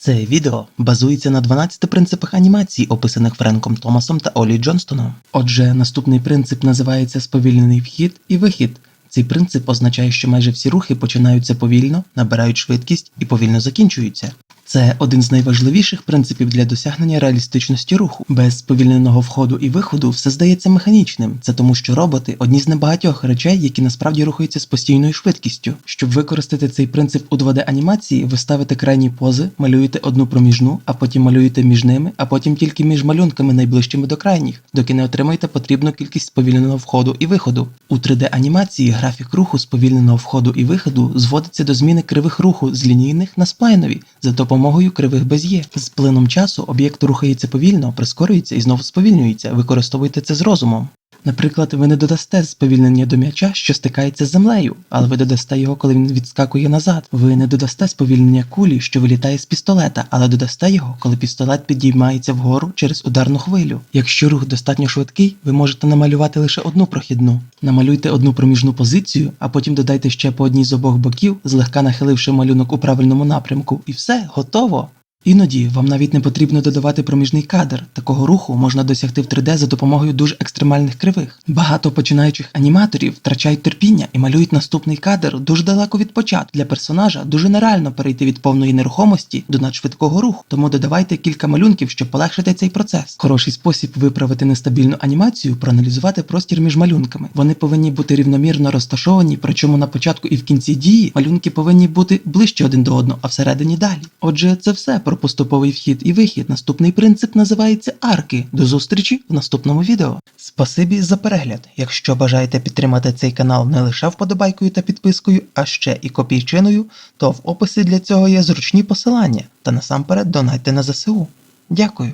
Це відео базується на 12 принципах анімації, описаних Френком Томасом та Олі Джонстоном. Отже, наступний принцип називається сповільнений вхід і вихід. Цей принцип означає, що майже всі рухи починаються повільно, набирають швидкість і повільно закінчуються. Це один з найважливіших принципів для досягнення реалістичності руху. Без сповільненого входу і виходу все здається механічним. Це тому, що роботи одні з небагатьох речей, які насправді рухаються з постійною швидкістю. Щоб використати цей принцип у 2D анімації, ви ставите крайні пози, малюєте одну проміжну, а потім малюєте між ними, а потім тільки між малюнками найближчими до крайніх, доки не отримаєте потрібну кількість сповільненого входу і виходу. У 3D анімації графік руху сповільненого входу і виходу зводиться до зміни кривих руху з лінійних на сплайнові за допомогою кривих без'є. З плином часу об'єкт рухається повільно, прискорюється і знову сповільнюється. Використовуйте це з розумом. Наприклад, ви не додасте сповільнення до м'яча, що стикається з землею, але ви додасте його, коли він відскакує назад. Ви не додасте сповільнення кулі, що вилітає з пістолета, але додасте його, коли пістолет підіймається вгору через ударну хвилю. Якщо рух достатньо швидкий, ви можете намалювати лише одну прохідну. Намалюйте одну проміжну позицію, а потім додайте ще по одній з обох боків, злегка нахиливши малюнок у правильному напрямку, і все, готово. Іноді вам навіть не потрібно додавати проміжний кадр. Такого руху можна досягти в 3D за допомогою дуже екстремальних кривих. Багато починаючих аніматорів втрачають терпіння і малюють наступний кадр дуже далеко від початку. Для персонажа дуже нереально перейти від повної нерухомості до надшвидкого руху. Тому додавайте кілька малюнків, щоб полегшити цей процес. Хороший спосіб виправити нестабільну анімацію проаналізувати простір між малюнками. Вони повинні бути рівномірно розташовані, причому на початку і в кінці дії малюнки повинні бути ближче один до одного, а всередині далі. Отже, це все про поступовий вхід і вихід. Наступний принцип називається арки. До зустрічі в наступному відео. Спасибі за перегляд. Якщо бажаєте підтримати цей канал не лише вподобайкою та підпискою, а ще і копійчиною, то в описі для цього є зручні посилання та насамперед донайте на ЗСУ. Дякую.